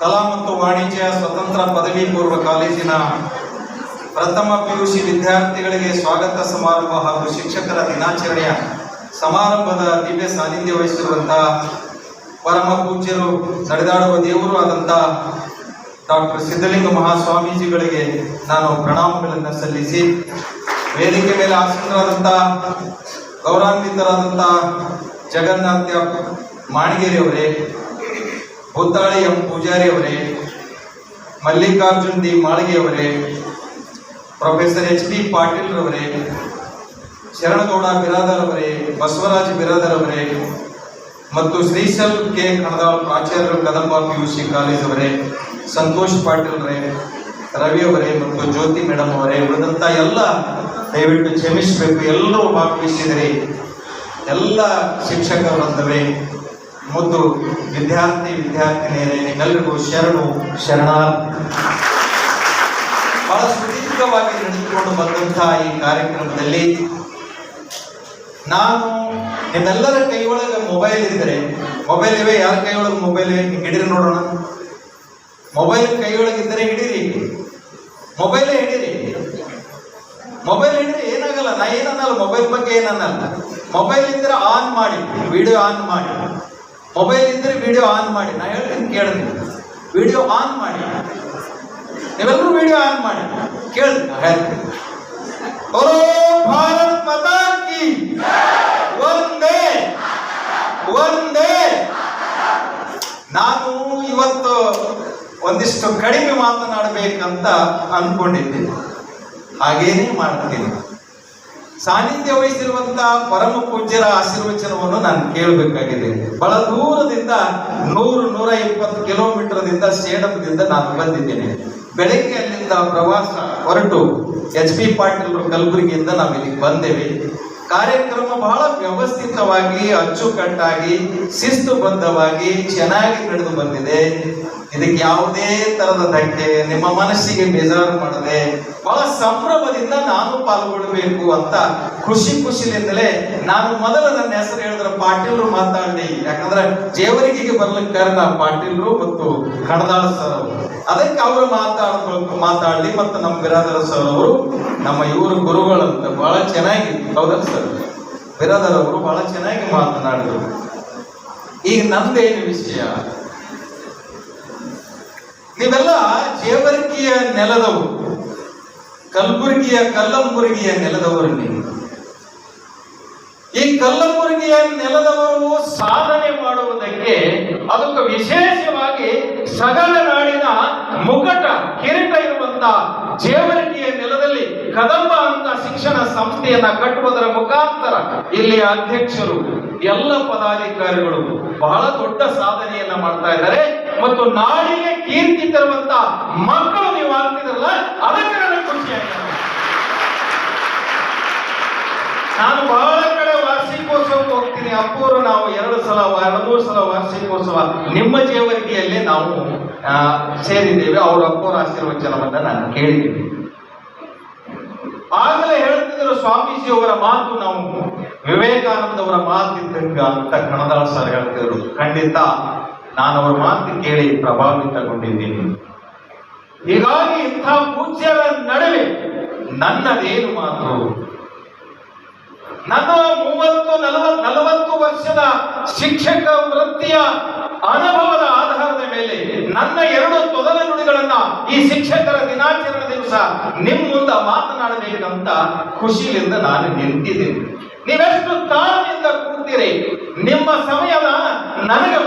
ಕಲಾ ಮತ್ತು ವಾಣಿಜ್ಯ ಸ್ವತಂತ್ರ ಪದವಿ ಪೂರ್ವ ಕಾಲೇಜಿನ ಪ್ರಥಮ ಪಿಯುಸಿ ವಿದ್ಯಾರ್ಥಿಗಳಿಗೆ ಸ್ವಾಗತ ಸಮಾರಂಭ ಹಾಗೂ ಶಿಕ್ಷಕರ ದಿನಾಚರಣೆಯ ಸಮಾರಂಭದ ದಿವ್ಯ ಸಾನ್ನಿಧ್ಯ ವಹಿಸಿರುವಂತಹ ಪರಮ ಪೂಜ್ಯರು ನಡೆದಾಡುವ ದೇವರು ಆದಂಥ ಡಾಕ್ಟರ್ ಸಿದ್ಧಲಿಂಗ ಮಹಾಸ್ವಾಮೀಜಿಗಳಿಗೆ ನಾನು ಪ್ರಣಾಮಗಳನ್ನು ಸಲ್ಲಿಸಿ, ವೇದಿಕೆ ಮೇಲೆ ಆಸೀನರಾದಂಥ ಗೌರವಾನ್ವಿತರಾದಂಥ ಜಗನ್ನಾಥ ಮಾಣಿಗೇರಿ ಅವರೇ ಹುತ್ತಾಳಿ ಎಂ ಪೂಜಾರಿ ಅವರೇ, ಮಲ್ಲಿಕಾರ್ಜುನ್ ದಿ ಮಾಳಿಗೆ ಅವರೇ, ಪ್ರೊಫೆಸರ್ ಎಚ್ ಪಿ ಪಾಟೀಲ್ ರವರೇ, ಶರಣಗೌಡ ಬಿರಾದರ್ ಅವರೇ, ಬಸವರಾಜ್ ಬಿರಾದರ್ ಅವರೇ, ಮತ್ತು Shrishail K Kanadal ಪ್ರಾಚಾರ್ಯರು Kadamba P U C college ಅವರೇ, ಸಂತೋಷ್ ಪಾಟೀಲ್ ರೇ, ರವಿ ಅವರೇ, ಮತ್ತು ಜ್ಯೋತಿ ಮೇಡಮ್ ಅವರೇ ಉಳಿದಂಥ ಎಲ್ಲ ದಯವಿಟ್ಟು ಕ್ಷಮಿಸಬೇಕು. ಎಲ್ಲರೂ ಭಾಗವಹಿಸಿದರೆ ಎಲ್ಲ ಶಿಕ್ಷಕರಂತವೆ ಮತ್ತು ವಿದ್ಯಾರ್ಥಿ, ವಿದ್ಯಾರ್ಥಿನಿಯರೇ ನಿಮ್ಮೆಲ್ಲರಿಗೂ ಶರಣು, ಶರಣಾರ್ಥಿ. ಬಹಳ ಸುದೀರ್ಘವಾಗಿ ನಡೆದುಕೊಂಡು ಬಂದಂತಹ ಈ ಕಾರ್ಯಕ್ರಮದಲ್ಲಿ ನಾನು ನಿಮ್ಮೆಲ್ಲರ ಕೈಯೊಳಗೆ ಮೊಬೈಲ್ ಇದ್ದರೆ ಮೊಬೈಲ್ ಇವೆ, ಯಾರ ಕೈಯೊಳಗೆ ಮೊಬೈಲ್ ಇವೆ? ಹಿಡಿರಿ ನೋಡೋಣ. ಮೊಬೈಲ್ ಕೈಯೊಳಗೆ ಇದ್ದರೆ ಹಿಡೀರಿ. ಮೊಬೈಲೇ ಹಿಡೀರಿ. ಮೊಬೈಲ್ ಹಿಡಿದ್ರೆ ಏನಾಗಲ್ಲ. ನಾ ಏನನ್ನಲ್ಲ ಮೊಬೈಲ್ ಬಗ್ಗೆ ಏನನ್ನಲ್ಲ. ಮೊಬೈಲ್ ಇದ್ರೆ ಆನ್ ಮಾಡಿ ವಿಡಿಯೋ ಆನ್ ಮಾಡಿ. ಮೊಬೈಲ್ ಇದ್ದರೆ ವಿಡಿಯೋ ಆನ್ ಮಾಡಿ. ನಾ ಹೇಳ್ತೀನಿ ಕೇಳಿ ವಿಡಿಯೋ ಆನ್ ಮಾಡಿ. ನೀವೆಲ್ಲರೂ ವಿಡಿಯೋ ಆನ್ ಮಾಡಿ. ಕೇಳಿ ಹೇಳ್ತೀನಿ. ಮಾತಾ ಒಂದೇ ಒಂದೇ ನಾನು ಇವತ್ತು ಒಂದಿಷ್ಟು ಕಡಿಮೆ ಮಾತನಾಡಬೇಕಂತ ಅಂದ್ಕೊಂಡಿದ್ದೀನಿ ಹಾಗೇನೇ ಮಾಡ್ತೀನಿ. ಸಾನ್ನಿಧ್ಯ ವಹಿಸಿರುವಂತಹ ಪರಮ ಪೂಜ್ಯರ ಆಶೀರ್ವಚನವನ್ನು ನಾನು ಕೇಳಬೇಕಾಗಿದೆ. ಬಹಳ ದೂರದಿಂದ ನೂರು, ನೂರ ಇಪ್ಪತ್ತು ಕಿಲೋಮೀಟರ್ದಿಂದ ಸೇಡಂದಿಂದ ನಾನು ಬಂದಿದ್ದೇನೆ. ಬೆಳಗ್ಗೆ ಅಲ್ಲಿಂದ ಪ್ರವಾಸ ಹೊರಟು. ಎಚ್ ಪಿ ಪಾಟೀಲ್ ಕಲಬುರಗಿಯಿಂದ ನಾವು ಇಲ್ಲಿಗೆ ಬಂದೇವೆ. ಕಾರ್ಯಕ್ರಮ ಬಹಳ ವ್ಯವಸ್ಥಿತವಾಗಿ, ಅಚ್ಚುಕಟ್ಟಾಗಿ ಶಿಸ್ತುಬದ್ಧವಾಗಿ ಚೆನ್ನಾಗಿ ನಡೆದು ಬಂದಿದೆ. ಇದಕ್ಕೆ ಯಾವುದೇ ತರದ ಧಕ್ಕೆ ನಿಮ್ಮ ಮನಸ್ಸಿಗೆ ಬೇಜಾರು ಮಾಡದೆ, ಬಹಳ ಸಂಭ್ರಮದಿಂದ ನಾನು ಪಾಲ್ಗೊಳ್ಬೇಕು ಅಂತ ಖುಷಿ ಖುಷಿಲಿಂದಲೇ ನಾನು ಮೊದಲ ನನ್ನ ಹೆಸರು ಹೇಳಿದ್ರೆ ಪಾಟೀಲ್ರು ಮಾತಾಡಿ. ಯಾಕಂದ್ರೆ ಜೇವರಿಗೆ ಬರ್ಲಿಕ್ಕೆ ಕಾರಣ ಪಾಟೀಲ್ರು ಮತ್ತು ಕಣದಾಳ ಸರ್ ಅವರು. ಅದಕ್ಕೆ ಅವರು ಮಾತಾಡ್ಬೇಕು ಮಾತಾಡಲಿ ಮತ್ತು ನಮ್ಮ ಬಿರಾದರ ಸರ್ ಅವರು ನಮ್ಮ ಇವರು ಗುರುಗಳಂತ ಬಹಳ ಚೆನ್ನಾಗಿ ಹೌದಲ್ಲ ಸರ್ ಬಿರಾದರ್ ಅವರು ಬಹಳ ಚೆನ್ನಾಗಿ ಮಾತನಾಡಿದರು. ಈಗ ನಂದೇನು ವಿಷಯ? ನೀವೆಲ್ಲ ಜೇವರ್ಗಿಯ ನೆಲದವರು, ಕಲಬುರಗಿಯ ಕಲ್ಲಂಬುರಗಿಯ ನೆಲದವರು ನೀವು. ಈ ಕಲ್ಲಂಬುರ್ಗಿಯ ನೆಲದವರು ಸಾಧನೆ ಮಾಡುವುದಕ್ಕೆ ಅದಕ್ಕೆ ವಿಶೇಷವಾಗಿ ಸಗಲ ನಾಡಿನ ಮುಗಟ ಕಿರೀಟ ಜೇವರಿಕೆಯ ನೆಲದಲ್ಲಿ ಕದಂಬ ಅಂತ ಶಿಕ್ಷಣ ಸಂಸ್ಥೆಯನ್ನ ಕಟ್ಟುವುದರ ಮುಖಾಂತರ ಇಲ್ಲಿಯ ಅಧ್ಯಕ್ಷರು ಎಲ್ಲ ಪದಾಧಿಕಾರಿಗಳು ಬಹಳ ದೊಡ್ಡ ಸಾಧನೆಯನ್ನ ಮಾಡ್ತಾ ಇದ್ದಾರೆ. ಮತ್ತು ನಾಡಿಗೆ ಕೀರ್ತಿ ತರುವಂತ ಮಕ್ಕಳು ನೀವು ಆಗ್ತಿದ್ರಲ್ಲ ಅದಕ್ಕೆ ನನಗೆ ಖುಷಿಯಾಗಿದೆ ನಾನು ಬಹಳ ಕಡೆ ವಾರ್ಷಿಕೋತ್ಸವಕ್ಕೆ ಹೋಗ್ತೀನಿ ನಾವು ಎರಡು ಸಲ ಎರಡು ಮೂರು ಸಲ ವಾರ್ಷಿಕೋತ್ಸವ ನಿಮ್ಮ ಜೇವರಿಕೆಯಲ್ಲಿ ನಾವು ಸೇರಿದ್ದೇವೆ. ಅವರ ಅಪ್ಪೋರ ಆಶೀರ್ವಚನವನ್ನು ನಾನು ಕೇಳಿದ್ದೀನಿ. ಆಗಲೇ ಹೇಳ್ತಿದ್ರು ಸ್ವಾಮೀಜಿ ಅವರ ಮಾತು ನಾವು ವಿವೇಕಾನಂದ ಅವರ ಮಾತಿದ್ದಂಗ ಅಂತ ಕಣದಾಳ ಸರ್ ಹೇಳ್ತಿದ್ರು. ಖಂಡಿತ ನಾನು ಅವರ ಮಾತು ಕೇಳಿ ಪ್ರಭಾವಿತಗೊಂಡಿದ್ದೀನಿ. ಹೀಗಾಗಿ ಇಂಥ ಪೂಜ್ಯರ ನಡುವೆ ನನ್ನದೇನು ಮಾತು? ನನ್ನ ಮೂವತ್ತು ನಲವತ್ತು ನಲವತ್ತು ವರ್ಷದ ಶಿಕ್ಷಕ ವೃತ್ತಿಯ ಅನುಭವದ ಆಧಾರದ ಮೇಲೆ ನನ್ನ ಎರಡು ತೊದಲ ನುಡಿಗಳನ್ನ ಈ ಶಿಕ್ಷಕರ ದಿನಾಚರಣೆ ದಿವಸ ನಿಮ್ಮ ಮುಂದೆ ಮಾತನಾಡಬೇಕಂತ ಖುಷಿಯಿಂದ ನಾನು ನಿಂತಿದ್ದೇನೆ. ನೀವೆಷ್ಟು ತಾಳದಿಂದ ಕೂಡ್ತೀರಿ ನಿಮ್ಮ ಸಮಯದ ನನಗೆ